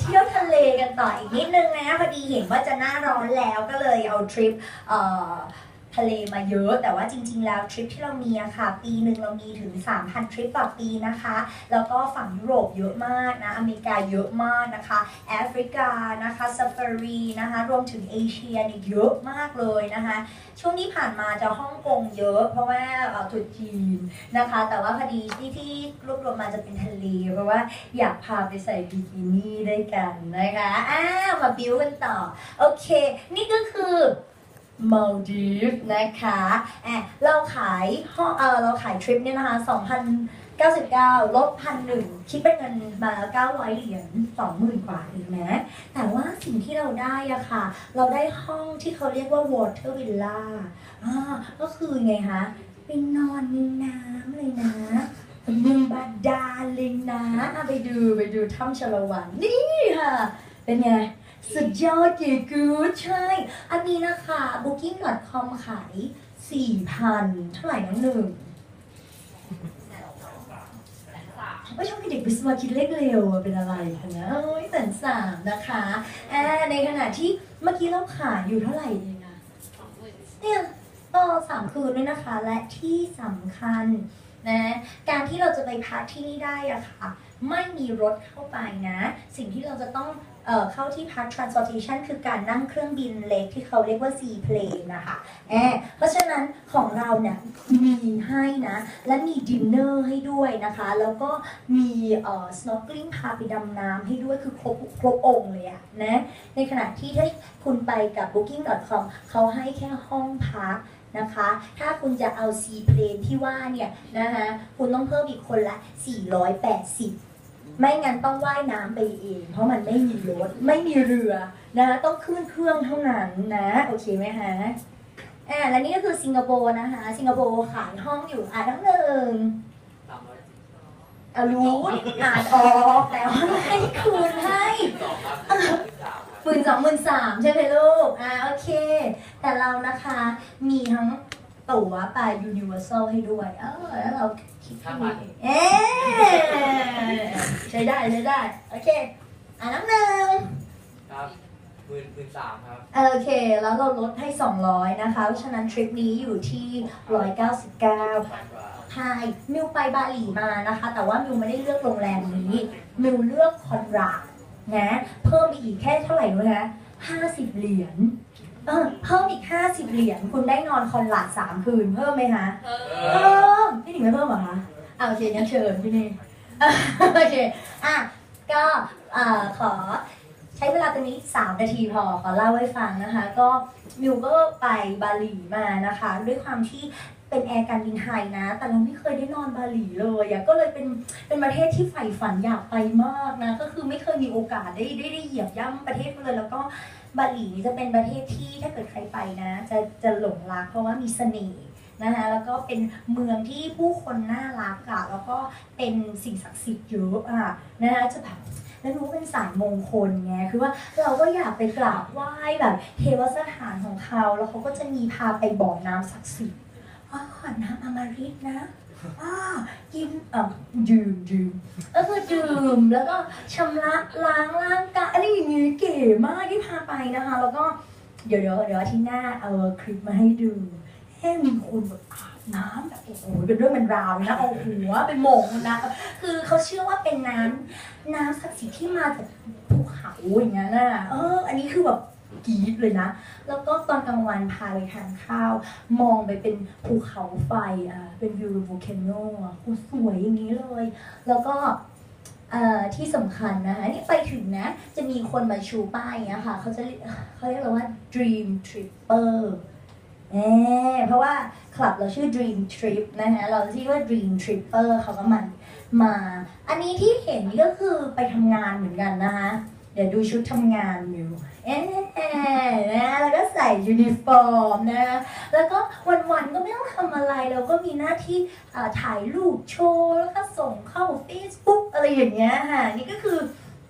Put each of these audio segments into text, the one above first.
เที่ยวทะเลกันต่ออีกนิดนึงนะพอดีเห็นว่าจะหน้าร้อนแล้วก็เลยเอาทริปเอ่อ ทะเลมาเยอะ แต่ว่าจริง ๆ แล้วทริปที่เรามีอะค่ะ ปีหนึ่งเรามีถึง 3,000 ทริปต่อปีนะคะ แล้วก็ฝั่งยุโรปเยอะมากนะ อเมริกาเยอะมากนะคะ แอฟริกานะคะซาฟารีนะคะ รวมถึงเอเชียเนี่ยเยอะมากเลยนะคะ ช่วงที่ผ่านมาจะฮ่องกงเยอะ เพราะว่าเออตรุษจีนนะคะ แต่ว่าพอดีที่ที่รวบรวมมาจะเป็นทะเล เพราะว่าอยากพาไปใส่บิกินี่ด้วยกันนะคะ อ้าวมาบิวกันต่อ โอเค นี่ก็คือ มาดีฟนะคะอะเราขายห้องเออเราขายทริปเนี่ยนะคะ2,099ลดพันหนึ่งคิดเป็นเงินมาแล้ว900เหรียญ20,000 กว่าเองนะแต่ว่าสิ่งที่เราได้อะค่ะ เราได้ห้องที่เขาเรียกว่า water villa อ่าก็คือไงคะไปนอนในน้ำเลยนะมีบาดาลเลยนะอะไปดูไปดูถ้ำชลวันนี่ค่ะ เป็นไง สุดยอดเก๋กูดใช่ อันนี้นะคะ booking.com ขาย 4,000 เท่าไหร่นะหนึ่งไม่ชอบให้เด็กวิศวะคิดเลขเร็วอะเป็นอะไรคะนี่ยโอ้ยแสนสามนะคะแอ่าในขณะที่เมื่อกี้เราขายอยู่เท่าไหร่เองอะเนี่ยก็สามคืนด้วยนะคะ และที่สำคัญ นะการที่เราจะไปพักที่นี่ได้อะค่ะไม่มีรถเข้าไปนะ สิ่งที่เราจะต้องเออเข้าที่พัก transportation คือการนั่งเครื่องบินเล็กที่เขาเรียกว่า sea plane นะคะแอบเพราะฉะนั้นของเราเนี่ยมีให้นะ และมีดินเนอร์ให้ด้วยนะคะ แล้วก็มีเอ่อ snorkeling พาไปดำน้ำให้ด้วยคือครบครบองค์เลยอะนะ ในขณะที่ถ้าคุณไปกับ booking.com เขาให้แค่ห้องพัก นะคะ ถ้าคุณจะเอา sea plane ที่ว่าเนี่ยนะคะคุณต้องเพิ่มอีกคนละ 480ไม่งั้นต้องว่ายน้ำไปเอง เพราะมันไม่มีรถ ไม่มีเรือนะคะต้องขึ้นเครื่องเท่านั้นนะ โอเคไหมฮะอ่าและนี่ก็คือสิงคโปร์นะคะ สิงคโปร์ขายห้องอยู่อะทั้งหนึ่งเอารู้อ่านออกแต่ว่าให้คืนให้ หมื่นสองหมื่นสามใช่ไหมลูก อ่าโอเค แต่เรานะคะมีทั้งตั๋วไป Universal ให้ด้วย เออแล้วเราคิดแค่นี้เองเอ๊ะใช้ได้ใช้ได้ โอเค อ่าน้ำหนึ่งครับหมื่นหมื่นสามครับ โอเค แล้วเราลดให้ 200 นะคะ เพราะฉะนั้นทริปนี้อยู่ที่ 199พันกว่าใช่มิวไปบาหลีมานะคะ แต่ว่ามิวไม่ได้เลือกโรงแรมนี้ มิวเลือกคอนราด นะ เพิ่มไปอีกแค่เท่าไหร่รู้นะ50เหรียญเออเพิ่มอีก50เหรียญคุณได้นอนคอนราด3คืนเพิ่มไหมคะเอเพิ่อมพี่หนิงไม่เพิ่มเหรอคะอ่าโอเคงั้นเชิญพี่นี่อะโอเคอะก็เอ่อขอใช้เวลาตรงนี้ 3 นาทีพอขอเล่าให้ฟังนะคะ ก็มิวก็ไปบาหลีมานะคะ ด้วยความที่ เป็นแอร์การบินไทยนะ แต่เราไม่เคยได้นอนบาหลีเลยอะก็เลยเป็นเป็นประเทศที่ใฝ่ฝันอยากไปมากนะ ก็คือไม่เคยมีโอกาสได้ได้ได้เหยียบย่ำประเทศเลย แล้วก็บาหลีจะเป็นประเทศที่ถ้าเกิดใครไปนะ จะจะหลงรักเพราะว่ามีเสน่ห์นะคะแล้วก็เป็นเมืองที่ผู้คนน่ารักอะแล้วก็เป็นสิ่งศักดิ์สิทธิ์เยอะอะนะคะจะแบบแล้วรู้เป็นสายมงคลไง คือว่าเราก็อยากไปกราบไหว้แบบเทวสถานของเขา แล้วเขาก็จะมีพาไปบ่อน้ำศักดิ์สิทธิ์ อ๋อน้ำอมฤตนะอากินเอ่อดื่มดื่มก็คือดื่มแล้วก็ชำระล้างร่างกายอะไรอย่างงี้เก๋มากที่พาไปนะคะ แล้วก็เดี๋ยวเดี๋ยวเดี๋ยวที่หน้าเอาคลิปมาให้ดูแค่มีคนแบบอาบน้ำแบบโอ้โหเป็นเรื่องเป็นราวนะเอาหัวไปโหมกนะคือเขาเชื่อว่าเป็นน้ำน้ำศักดิ์สิทธิ์ที่มาจากภูเขาอย่างเงี้ยนะเออ อันนี้คือแบบ กรี๊ดเลยนะ แล้วก็ตอนกลางวันพาไปทานข้าว มองไปเป็นภูเขาไฟอะเป็นวิวโวลคนโนอะโสวยอย่างนี้เลย แล้วก็อ่อที่สำคัญนะคะนี่ไปถึงนะ จะมีคนมาชูป้ายอย่างเงี้ยค่ะเขาจะเขาเรียกเราว่า dream tripper เออเพราะว่าคลับเราชื่อ Dream Trip นะคะเราชื่อว่า Dream Tripper เขาก็มันมา อันนี้ที่เห็นก็คือไปทำงานเหมือนกันนะคะเดี๋ยวดูชุดทำงานอยู่ เอ๊ะนะแล้วก็ใส่ยูนิฟอร์มนะแล้วก็วันๆก็ไม่ต้องทำอะไรเราก็มีหน้าที่ถ่ายรูปโชว์แล้วก็ส่งเข้า Facebook อะไรอย่างเงี้ยค่ะนี่ก็คือ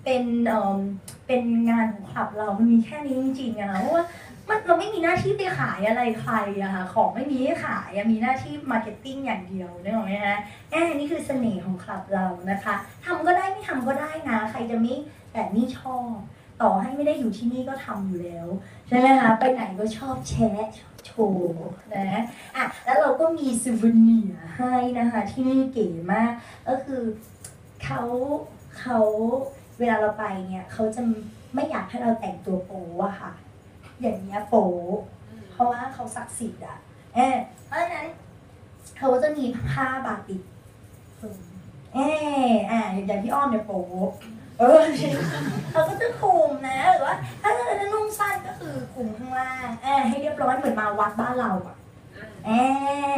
เป็นเอ่อเป็นงานของคลับเรามันมีแค่นี้จริงๆอะเพราะว่ามันเราไม่มีหน้าที่ไปขายอะไรใครอะค่ะของไม่มีให้ขายมีหน้าที่มาร์เก็ตติ้งอย่างเดียวนึกออกไหมฮะแอบนี่คือเสน่ห์ของคลับเรานะคะทำก็ได้ไม่ทำก็ได้นะ ใครจะไม่แต่นี่ชอบ ต่อให้ไม่ได้อยู่ที่นี่ก็ทำอยู่แล้ว ใช่ไหมคะ ไปไหนก็ชอบแชร์ชอบโชว์นะอะแล้วเราก็มีซูวเนียร์ให้นะคะ ที่นี่เก๋มาก ก็คือเขาเขาเวลาเราไปเนี่ยเขาจะไม่อยากให้เราแต่งตัวโป๊อะค่ะ อย่างเงี้ยโป๊เพราะว่าเขาศักดิ์สิทธิ์อะเออเพราะฉะนั้นเขาจะมีผ้าบาติกคลุมเอออ่าอย่างพี่อ้อมเนี่ยโป๊ เออเขาก็จะคลุมนะหรือว่าถ้าจะนุ่งสั้นก็คือคลุมข้างล่างแออให้เรียบร้อยเหมือนมาวัดบ้านเราอะแอ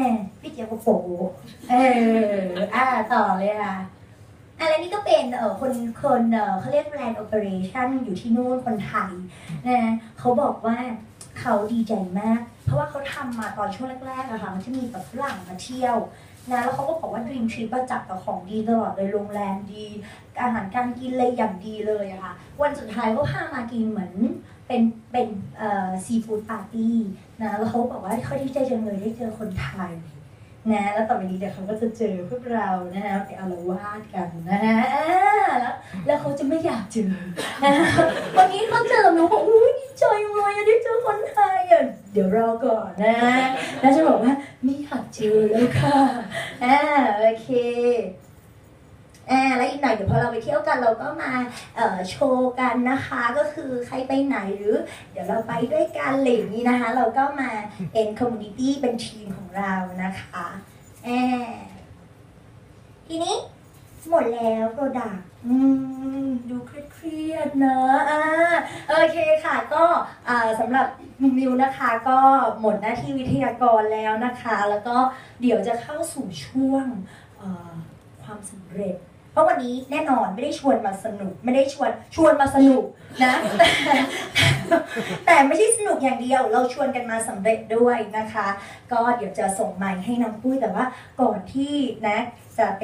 อพี่เจี๊ยบก็โป๊เอออ่าต่อเลยค่ะอะไรนี่ก็เป็นเออคนคนเออเขาเรียกแบรนด์โอเปอเรชั่นอยู่ที่นู่นคนไทยนะเขาบอกว่า เขาดีใจมาก เพราะว่าเขาทำมาตอนช่วงแรกๆอะค่ะมันจะมีแบบฝรั่งมาเที่ยวนะแล้วเขาก็บอกว่า Dream Trip ประจับแต่ของดีตลอดเลยโรงแรมดี อาหารการกินเลยอย่างดีเลยอะค่ะ วันสุดท้ายเขาพามากินเหมือนเป็นเป็นเอ่อซีฟู้ดปาร์ตี้นะแล้วเขาบอกว่าเขาดีใจจังเลยได้เจอคนไทยนะแล้วต่อไปนี้เดี๋ยวเขาก็จะเจอพวกเรานะคะไปอาละวาดกันนะฮะแล้วแล้วเขาจะไม่อยากเจอวันนี้เขาเจ ยวรอก่อนนะ แล้วจะบอกว่าไม่อยากเจอแล้วค่ะอ่าโอเคอ่าแล้วอีกหน่อยเดี๋ยวพอเราไปเที่ยวกันเราก็มาเอ่อโชว์กันนะคะ ก็คือใครไปไหนหรือ เดี๋ยวเราไปด้วยกันอะไรอย่างนี้นะคะ เราก็มาเป็นคอมมูนิตี้เป็นทีมของเรานะคะแอบทีนี้หมดแล้วโปรดักอืมดูเครียดๆนะอ่าโอเคค่ะก็อ่าสำหรับ มิวนะคะก็หมดหน้าที่วิทยากรแล้วนะคะ แล้วก็เดี๋ยวจะเข้าสู่ช่วงความสำเร็จ เพราะวันนี้แน่นอนไม่ได้ชวนมาสนุก ไม่ได้ชวนชวนมาสนุกนะแต่แต่ไม่ใช่สนุกอย่างเดียว เราชวนกันมาสำเร็จด้วยนะคะ ก็เดี๋ยวจะส่งไมค์ให้น้องปุ้ยแต่ว่าก่อนที่นะจะเป็น